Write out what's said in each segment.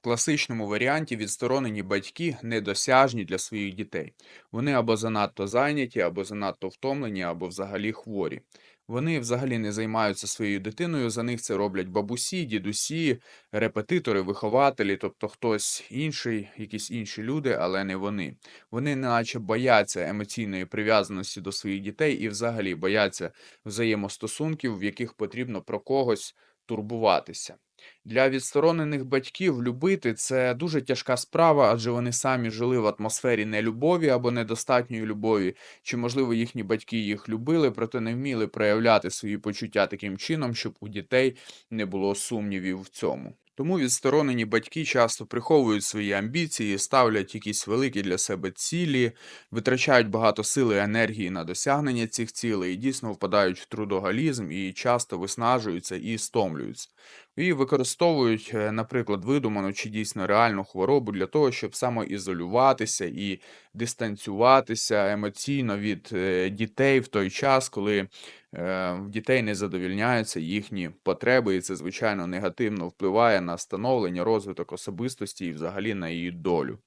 В класичному варіанті відсторонені батьки недосяжні для своїх дітей. Вони або занадто зайняті, або занадто втомлені, або взагалі хворі. Вони взагалі не займаються своєю дитиною, за них це роблять бабусі, дідусі, репетитори, вихователі, тобто хтось інший, якісь інші люди, але не вони. Вони наче бояться емоційної прив'язаності до своїх дітей і взагалі бояться взаємостосунків, в яких потрібно про когось турбуватися. Для відсторонених батьків любити це дуже тяжка справа, адже вони самі жили в атмосфері нелюбові або недостатньої любові, чи, можливо, їхні батьки їх любили, проте не вміли проявляти свої почуття таким чином, щоб у дітей не було сумнівів в цьому. Тому відсторонені батьки часто приховують свої амбіції, ставлять якісь великі для себе цілі, витрачають багато сили і енергії на досягнення цих цілей і дійсно впадають в трудоголізм і часто виснажуються і стомлюються. І використовують, е, наприклад, видуману чи дійсно реальну хворобу для того, щоб самоізолюватися і дистанціюватися емоційно від е, дітей в той час, коли в дітей не задовільняються їхні потреби, і це, звичайно, негативно впливає на становлення, розвиток особистості і взагалі на її долю.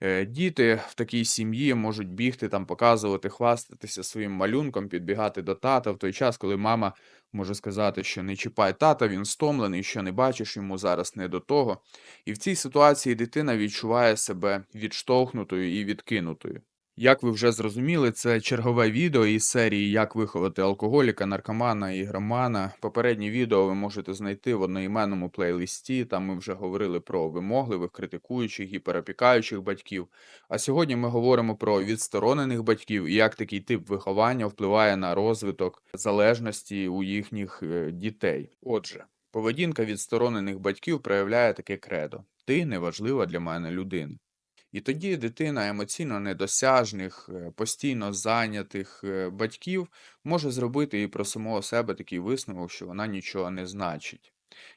Е, Діти в такій сім'ї можуть бігти там, показувати, хвастатися своїм малюнком, підбігати до тата в той час, коли мама може сказати, що не чіпай тата, він стомлений, що не бачиш йому зараз не до того. І в цій ситуації дитина відчуває себе відштовхнутою і відкинутою. Як ви вже зрозуміли, це чергове відео із серії Як виховати алкоголіка, наркомана і громана. Попередні відео ви можете знайти в одноіменному плейлисті. Там ми вже говорили про вимогливих, критикуючих, гіперопікаючих батьків. А сьогодні ми говоримо про відсторонених батьків і як такий тип виховання впливає на розвиток залежності у їхніх е, дітей. Отже, поведінка відсторонених батьків проявляє таке кредо: ти неважлива для мене людина. І тоді дитина емоційно недосяжних, е, постійно зайнятих е, батьків може зробити і про самого себе такий висновок, що вона нічого не значить.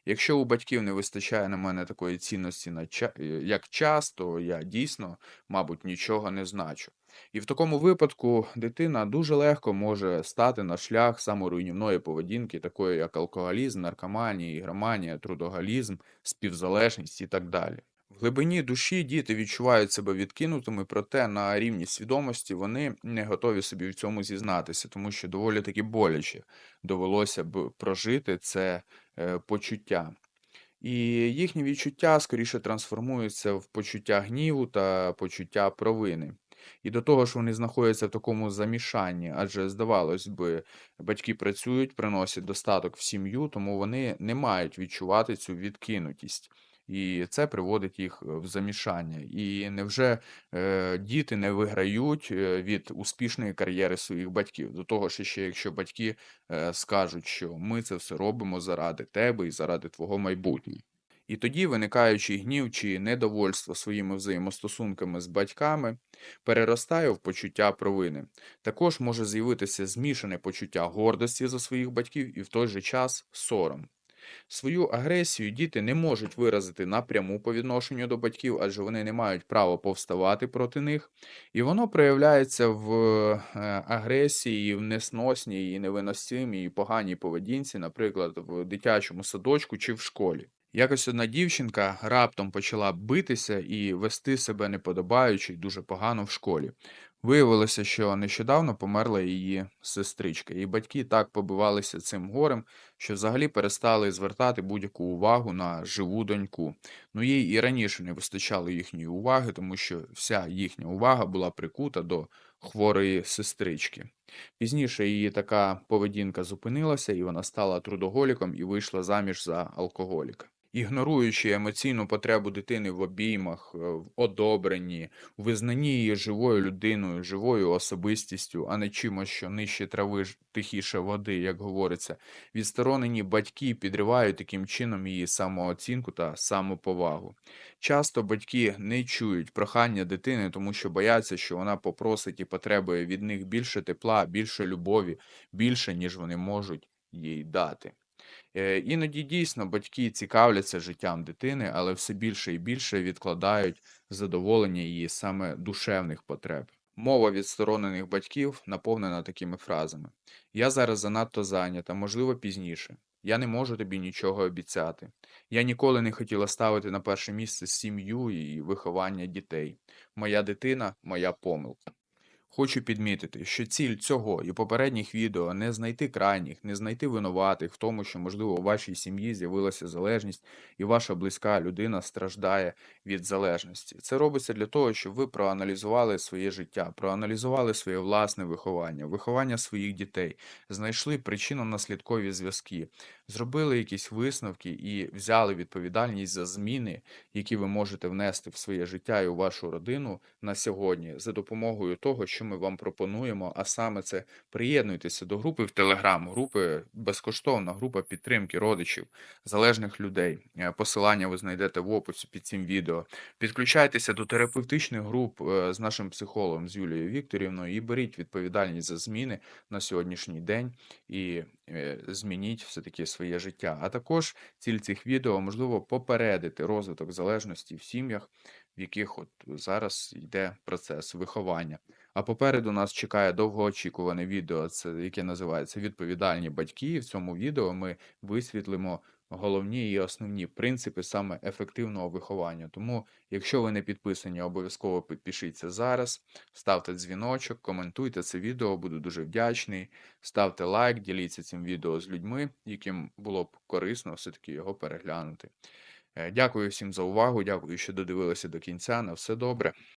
Якщо у батьків не вистачає на мене такої цінності, е, як час, то я дійсно, мабуть, нічого не значу. І в такому випадку дитина дуже легко може стати на шлях саморуйнівної поведінки, такої як алкоголізм, наркоманія, ігроманія, трудоголізм, співзалежність і так далі. Глибині душі діти відчувають себе відкинутими, проте на рівні свідомості вони не готові собі в цьому зізнатися, тому що доволі таки боляче довелося б прожити це е, почуття. І їхні відчуття скоріше трансформуються в почуття гніву та почуття провини. І до того ж вони знаходяться в такому замішанні, адже, здавалось би, батьки працюють, приносять достаток в сім'ю, тому вони не мають відчувати цю відкинутість. І це приводить їх е, в замішання. І невже е, діти не виграють е, від успішної кар'єри своїх батьків? До того ж, ще якщо батьки е, скажуть, що ми це все робимо заради тебе і заради твого майбутнього. І тоді, виникаючий гнів чи недовольство своїми взаємостосунками з батьками, переростає в почуття провини. Також може з'явитися змішане почуття гордості за своїх батьків і в той же час сором. Свою агресію діти не можуть виразити напряму по відношенню до батьків, адже вони не мають права повставати проти них. І воно проявляється в е, агресії, в несносній і невиносимій і поганій поведінці, наприклад, в дитячому садочку чи в школі. Якось одна дівчинка раптом почала битися і вести себе неподобаючи дуже погано в школі. Виявилося, що нещодавно померла її сестричка, і батьки так побивалися цим горем, що взагалі перестали звертати будь-яку увагу на живу доньку. Ну їй і раніше не вистачало їхньої уваги, тому що вся їхня увага була прикута до хворої сестрички. Пізніше її така поведінка зупинилася, і вона стала трудоголіком і вийшла заміж за алкоголіка. Ігноруючи емоційну потребу дитини в обіймах, е, в одобренні, у визнанні її живою людиною, живою особистістю, а не чимось, що нижче трави тихіше води, як говориться, відсторонені батьки підривають таким чином її самооцінку та самоповагу. Часто батьки не чують прохання дитини, тому що бояться, що вона попросить і потребує від них більше тепла, більше любові, більше, ніж вони можуть їй дати. Е, Іноді дійсно батьки цікавляться життям дитини, але все більше і більше відкладають задоволення її саме душевних потреб. Мова відсторонених батьків наповнена такими фразами: Я зараз занадто зайнята, можливо, пізніше. Я не можу тобі нічого обіцяти. Я ніколи не хотіла ставити на перше місце сім'ю і виховання дітей. Моя дитина моя помилка. Хочу підмітити, що ціль цього і попередніх відео не знайти крайніх, не знайти винуватих в тому, що, можливо, у вашій сім'ї з'явилася залежність, і ваша близька людина страждає від залежності. Це робиться для того, щоб ви проаналізували своє життя, проаналізували своє власне виховання, виховання своїх дітей, знайшли причинно-наслідкові зв'язки, зробили якісь висновки і взяли відповідальність за зміни, які ви можете внести в своє життя і у вашу родину на сьогодні за допомогою того, що ми вам пропонуємо. А саме це приєднуйтеся до групи в Телеграм, групи безкоштовна група підтримки родичів, залежних людей. Е, Посилання ви знайдете в описі під цим відео. Підключайтеся до терапевтичних груп е, з нашим психологом з Юлією Вікторівною і беріть відповідальність за зміни на сьогоднішній день і змініть все-таки своє життя. А також ціль цих відео можливо попередити розвиток залежності в сім'ях, в яких от зараз йде процес виховання. А попереду нас чекає довгоочікуване відео, це яке називається Відповідальні батьки. І в цьому відео ми висвітлимо головні і основні принципи саме ефективного виховання. Тому, якщо ви не підписані, обов'язково підпишіться зараз, ставте дзвіночок, коментуйте це відео, буду дуже вдячний. Ставте лайк, діліться цим відео з людьми, яким було б корисно все-таки його переглянути. Е, Дякую всім за увагу. Дякую, що додивилися до кінця. На все добре.